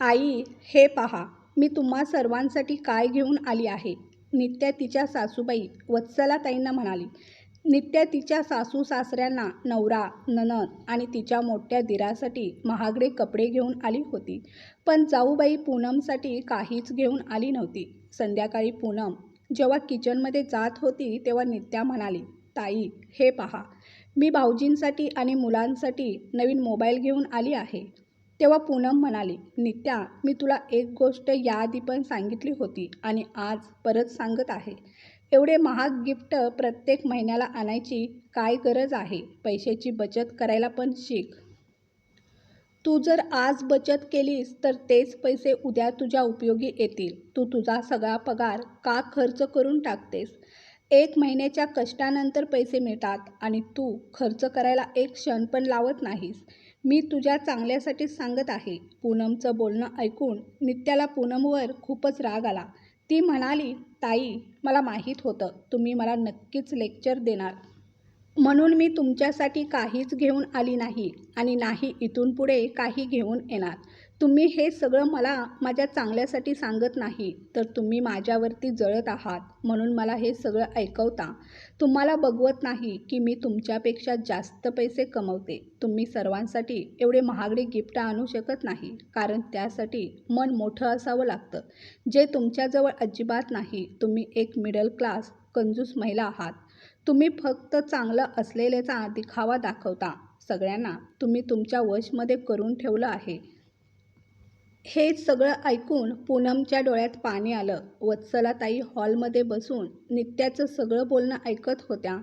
आई हे पहा मी तुम्हा सर्वांसाठी काय घेऊन आली आहे? नित्या तिच्या सासूबाई वत्सलाताईंना म्हणाली नित्या तिच्या सासू सासऱ्यांना नवरा ननद आणि तिच्या मोठ्या दिरासाठी महागडे कपडे घेऊन आली होती. पण जाऊबाई पूनमसाठी काहीच घेऊन आली नव्हती. संध्याकाळी पूनम जेव्हा किचनमध्ये जात होती तेव्हा नित्या म्हणाली ताई हे पहा मी भाऊजींसाठी आणि मुलांसाठी नवीन मोबाईल घेऊन आली आहे. तेव्हा पूनम म्हणाली नित्या मी तुला एक गोष्ट याआधी पण सांगितली होती आणि आज परत सांगत आहे. एवढे महाग गिफ्ट प्रत्येक महिन्याला आणायची काय गरज आहे? पैशाची बचत करायला पण शिक. तू जर आज बचत केलीस तर तेच पैसे उद्या तुझ्या उपयोगी येतील. तू तुझा सगळा पगार का खर्च करून टाकतेस? एक महिन्याच्या कष्टानंतर पैसे मिळतात आणि तू खर्च करायला एक क्षण पण लावत नाहीस. मी तुझ्या चांगल्यासाठीच सांगत आहे. पूनमचं बोलणं ऐकून नित्याला पूनमवर खूपच राग आला. ती म्हणाली ताई मला माहीत होतं. तुम्ही मला नक्कीच लेक्चर देणार. म्हणून मी तुमच्यासाठी काहीच घेऊन आली नाही आणि नाही इथून पुढे काही घेऊन येणार. तुम्ही हे सगळं मला माझ्या चांगल्यासाठी सांगत नाही तर तुम्ही माझ्यावरती जळत आहात म्हणून मला हे सगळं ऐकवता. तुम्हाला बघवत नाही की मी तुमच्यापेक्षा जास्त पैसे कमवते. तुम्ही सर्वांसाठी एवढे महागडे गिफ्ट आणू शकत नाही कारण त्यासाठी मन मोठं असावं लागतं. जे तुमच्याजवळ अजिबात नाही तुम्ही एक मिडल क्लास कंजूस महिला आहात. तुम्ही फक्त चांगलं असलेल्याचा दिखावा दाखवता. सगळ्यांना तुम्ही तुमच्या वशमध्ये करून ठेवलं आहे. हे सगळं ऐकून पूनमच्या डोळ्यात पाणी आलं. वत्सलाताई हॉलमध्ये बसून नित्याचं सगळं बोलणं ऐकत होत्या.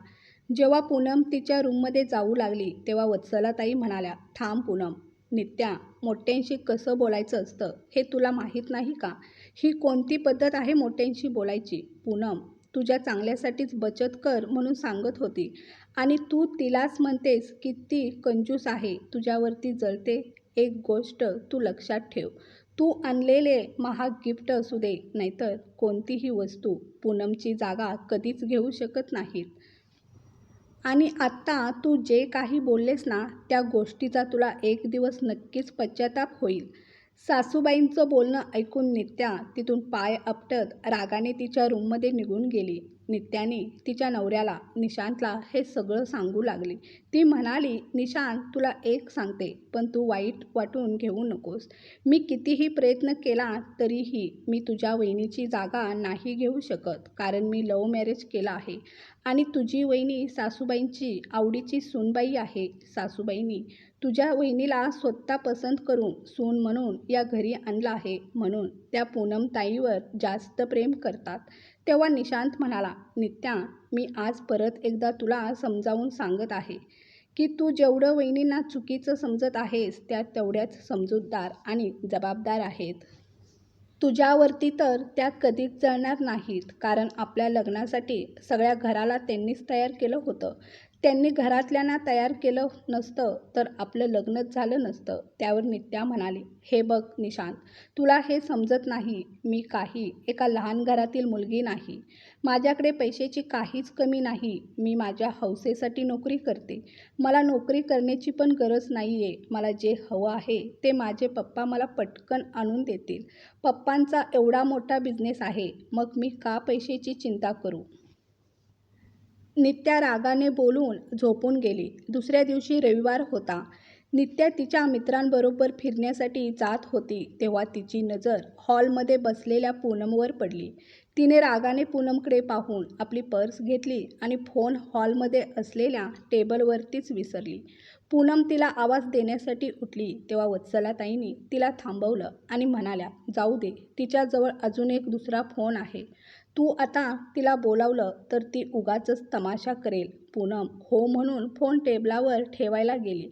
जेव्हा पूनम तिच्या रूममध्ये जाऊ लागली तेव्हा वत्सलाताई म्हणाल्या थांब पूनम. नित्या मोठ्यांशी कसं बोलायचं असतं हे तुला माहीत नाही का? ही कोणती पद्धत आहे मोठ्यांशी बोलायची? पूनम तुझ्या चांगल्यासाठीच बचत कर म्हणून सांगत होती. आणि तू तिलाच म्हणतेस की ती कंजूस आहे तुझ्यावरती जळते. एक गोष्ट तू लक्षात ठेव. तू आणलेले महाग गिफ्ट असू दे नाहीतर कोणतीही वस्तू पूनमची जागा कधीच घेऊ शकत नाहीत. आणि आत्ता तू जे काही बोललेस ना त्या गोष्टीचा तुला एक दिवस नक्कीच पश्चाताप होईल. सासूबाईंचं बोलणं ऐकून नित्या तिथून पाय आपटत रागाने तिच्या रूममध्ये निघून गेली. नित्याने तिच्या नवऱ्याला निशांतला हे सगळं सांगू लागली. ती म्हणाली निशांत तुला एक सांगते पण तू वाईट वाटून घेऊ नकोस. मी कितीही प्रयत्न केला तरीही मी तुझ्या वहिनीची जागा नाही घेऊ शकत कारण मी लव्ह मॅरेज केला आहे. आणि तुझी वहिनी सासूबाईंची आवडीची सूनबाई आहे. सासूबाईंनी तुझ्या वहिनीला स्वतः पसंत करून सून म्हणून या घरी आणलं आहे म्हणून त्या पूनमताईवर जास्त प्रेम करतात. तेव्हा निशांत म्हणाला नित्या मी आज परत एकदा तुला समजावून सांगत आहे की तू जेवढं वहिनींना चुकीचं समजत आहेस त्या तेवढ्याच समजूतदार आणि जबाबदार आहेत. तुझ्यावरती तर त्या कधीच जळणार नाहीत कारण आपल्या लग्नासाठी सगळ्या घराला त्यांनीच तयार केलं होतं. त्यांनी घरातल्यांना तयार केलं नसतं तर आपलं लग्नच झालं नसतं त्यावर नित्या म्हणाली हे बघ निशांत तुला हे समजत नाही मी काही एका लहान घरातील मुलगी नाही माझ्याकडे पैशाची काहीच कमी नाही मी माझ्या हौसेसाठी नोकरी करते मला नोकरी करण्याची पण गरज नाही आहे मला जे हवं आहे ते माझे पप्पा मला पटकन आणून देतील पप्पांचा एवढा मोठा बिझनेस आहे मग मी का पैशाची चिंता करू? नित्या रागाने बोलून झोपून गेली. दुसऱ्या दिवशी रविवार होता. नित्या तिच्या मित्रांबरोबर फिरण्यासाठी जात होती तेव्हा तिची नजर हॉलमध्ये बसलेल्या पूनमवर पडली. तिने रागाने पूनमकडे पाहून आपली पर्स घेतली आणि फोन हॉलमध्ये असलेल्या टेबलवरतीच विसरली. पूनम तिला आवाज देण्यासाठी उठली तेव्हा वत्सलाताईंनी तिला थांबवलं आणि म्हणाल्या जाऊ दे तिच्याजवळ अजून एक दुसरा फोन आहे. तू आता तिला बोलावलं तर ती उगाचच तमाशा करेल. पूनम हो म्हणून फोन टेबलावर ठेवायला गेली.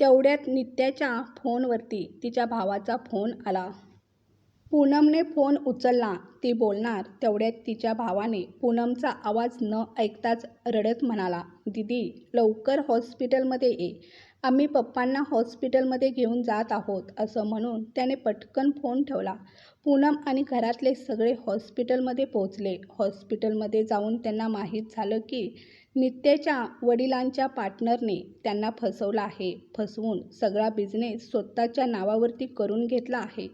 तेवढ्यात नित्याच्या फोनवरती तिच्या भावाचा फोन आला. पूनमने फोन उचलला. ती बोलणार तेवढ्यात तिच्या भावाने पूनमचा आवाज न ऐकताच रडत म्हणाला दीदी लवकर हॉस्पिटलमध्ये ये. आम्ही पप्पांना हॉस्पिटलमध्ये घेऊन जात आहोत असं म्हणून त्याने पटकन फोन ठेवला. पूनम आणि घरातले सगळे हॉस्पिटलमध्ये पोहोचले. हॉस्पिटलमध्ये जाऊन त्यांना माहीत झालं की नित्याच्या वडिलांच्या पार्टनरने त्यांना फसवलं आहे. फसवून सगळा बिझनेस स्वतःच्या नावावरती करून घेतला आहे.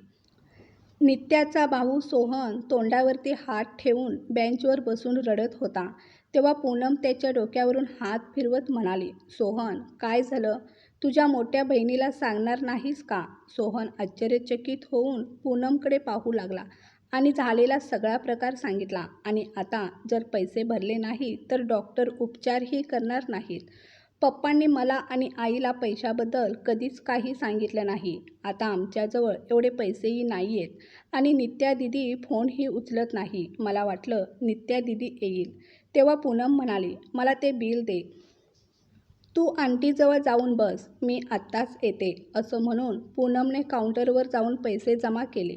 नित्याचा भाऊ सोहन तोंडावरती हात ठेवून बेंचवर बसून रडत होता. तेव्हा पूनम त्याच्या डोक्यावरून हात फिरवत म्हणाली सोहन काय झालं? तुझ्या मोठ्या बहिणीला सांगणार नाहीस का? सोहन आश्चर्यचकित होऊन पूनमकडे पाहू लागला आणि झालेला सगळा प्रकार सांगितला. आणि आता जर पैसे भरले नाही तर डॉक्टर उपचारही करणार नाहीत. पप्पांनी मला आणि आईला पैशाबद्दल कधीच काही सांगितलं नाही. आता आमच्याजवळ एवढे पैसेही नाही आहेत आणि नित्या दिदी फोनही उचलत नाही. मला वाटलं नित्या दिदी येईल. तेव्हा पूनम म्हणाली मला ते बिल दे. तू आंटीजवळ जाऊन बस मी आत्ताच येते असं म्हणून पूनमने काउंटरवर जाऊन पैसे जमा केले.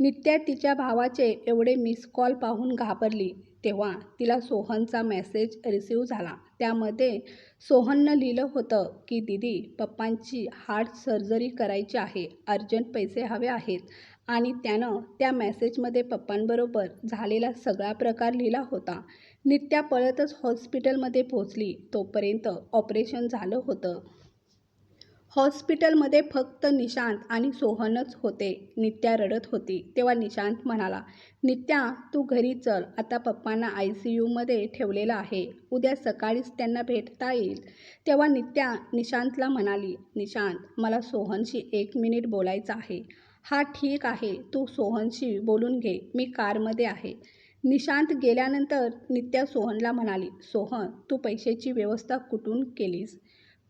नित्या तिच्या भावाचे एवढे मिस कॉल पाहून घाबरली तेव्हा तिला सोहनचा मेसेज रिसीव झाला. त्यामध्ये सोहननं लिहिलं होतं की दिदी पप्पांची हार्ट सर्जरी करायची आहे अर्जंट पैसे हवे आहेत. आणि त्यानं त्या मेसेजमध्ये पप्पांबरोबर झालेला सगळा प्रकार लिहिला होता. नित्या पळतच हॉस्पिटलमध्ये पोचली तोपर्यंत ऑपरेशन झालं होतं. हॉस्पिटलमध्ये फक्त निशांत आणि सोहनच होते. नित्या रडत होती. तेव्हा निशांत म्हणाला नित्या तू घरी चल. आता पप्पांना आय सी यूमध्ये ठेवलेलं आहे. उद्या सकाळीच त्यांना भेटता येईल. तेव्हा नित्या निशांतला म्हणाली निशांत मला सोहनशी एक मिनिट बोलायचं आहे. हा ठीक आहे. तू सोहनशी बोलून घे. मी कारमध्ये आहे. निशांत गेल्यानंतर नित्या सोहनला म्हणाली सोहन तू पैशाची व्यवस्था कुठून केलीस?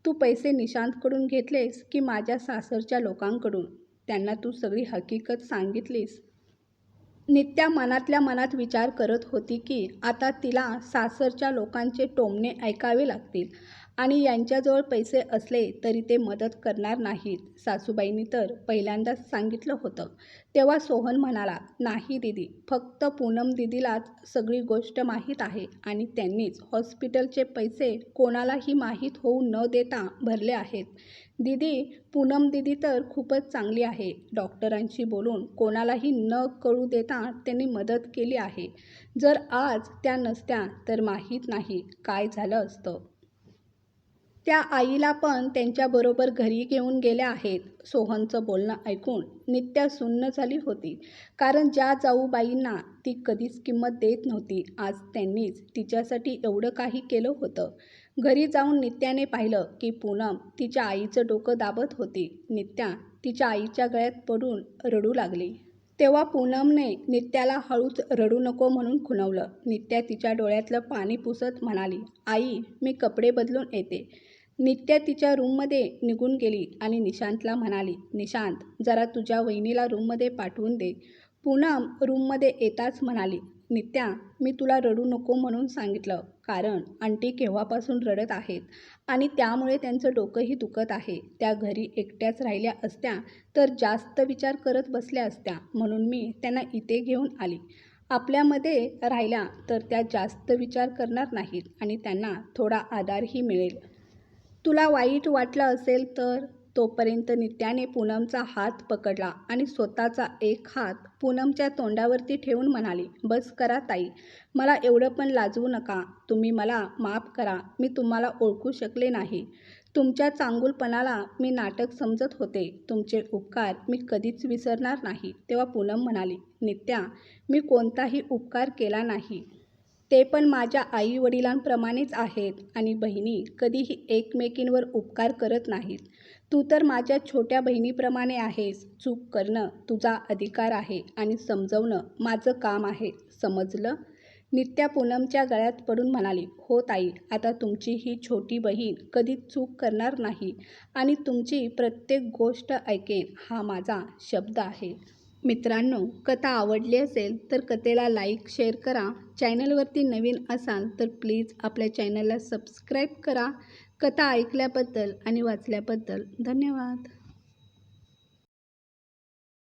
तू पैसे निशांतकडून घेतलेस की माझ्या सासरच्या लोकांकडून? त्यांना तू सगळी हकीकत सांगितलीस? नित्या मनातल्या मनात विचार करत होती की आता तिला सासरच्या लोकांचे टोमणे ऐकावे लागतील. आणि यांच्याजवळ पैसे असले तरी ते मदत करणार नाहीत. सासूबाईंनी तर पहिल्यांदाच सांगितलं होतं. तेव्हा सोहन म्हणाला नाही दिदी फक्त पूनम दिदीलाच सगळी गोष्ट माहीत आहे आणि त्यांनीच हॉस्पिटलचे पैसे कोणालाही माहीत होऊ न देता भरले आहेत. दिदी पूनम दिदी तर खूपच चांगली आहे. डॉक्टरांशी बोलून कोणालाही न कळू देता त्यांनी मदत केली आहे. जर आज त्या नसत्या तर माहीत नाही काय झालं असतं. त्या आईला पण त्यांच्याबरोबर घरी घेऊन गेल्या आहेत. सोहनचं बोलणं ऐकून नित्या सुन्न झाली होती. कारण ज्या जाऊबाईंना ती कधीच किंमत देत नव्हती आज त्यांनीच तिच्यासाठी एवढं काही केलं होतं. घरी जाऊन नित्याने पाहिलं की पूनम तिच्या आईचं डोकं दाबत होती. नित्या तिच्या आईच्या गळ्यात पडून रडू लागली. तेव्हा पूनमने नित्याला हळूच रडू नको म्हणून खुणवलं. नित्या तिच्या डोळ्यातलं पाणी पुसत म्हणाली आई मी कपडे बदलून येते. नित्या तिच्या रूममध्ये निघून गेली आणि निशांतला म्हणाली निशांत जरा तुझ्या वहिनीला रूममध्ये पाठवून दे. पूनम रूममध्ये येताच म्हणाली नित्या मी तुला रडू नको म्हणून सांगितलं कारण आंटी केव्हापासून रडत आहेत आणि त्यामुळे त्यांचं डोकंही दुखत आहे. त्या घरी एकट्याच राहिल्या असत्या तर जास्त विचार करत बसल्या असत्या म्हणून मी त्यांना इथे घेऊन आली. आपल्यामध्ये राहिल्या तर त्या जास्त विचार करणार नाहीत आणि त्यांना थोडा आधारही मिळेल. तुला वाईट वाटलं असेल तर? तोपर्यंत नित्याने पूनमचा हात पकडला आणि स्वतःचा एक हात पूनमच्या तोंडावरती ठेवून म्हणाली बस करा ताई. मला एवढं पण लाजवू नका. तुम्ही मला माफ करा. मी तुम्हाला ओळखू शकले नाही. तुमच्या चांगुलपणाला मी नाटक समजत होते. तुमचे उपकार मी कधीच विसरणार नाही. तेव्हा पूनम म्हणाली नित्या मी कोणताही उपकार केला नाही. ते पण माझ्या आई वडिलांप्रमाणेच आहेत आणि बहिणी कधीही एकमेकींवर उपकार करत नाहीत. तू तर माझ्या छोट्या बहिणीप्रमाणे आहेस. चूक करणं तुझा अधिकार आहे आणि समजवणं माझं काम आहे. समजलं? नित्या पूनमच्या गळ्यात पडून म्हणाली हो ताई आता तुमची ही छोटी बहीण कधीच चूक करणार नाही आणि तुमची प्रत्येक गोष्ट ऐकेन. हा माझा शब्द आहे. मित्रांनो कथा आवडली असेल तर कथेला लाईक शेअर करा. चॅनलवरती नवीन असाल तर प्लीज आपल्या चॅनलला सबस्क्राईब करा. कथा ऐकल्याबद्दल आणि वाचल्याबद्दल धन्यवाद.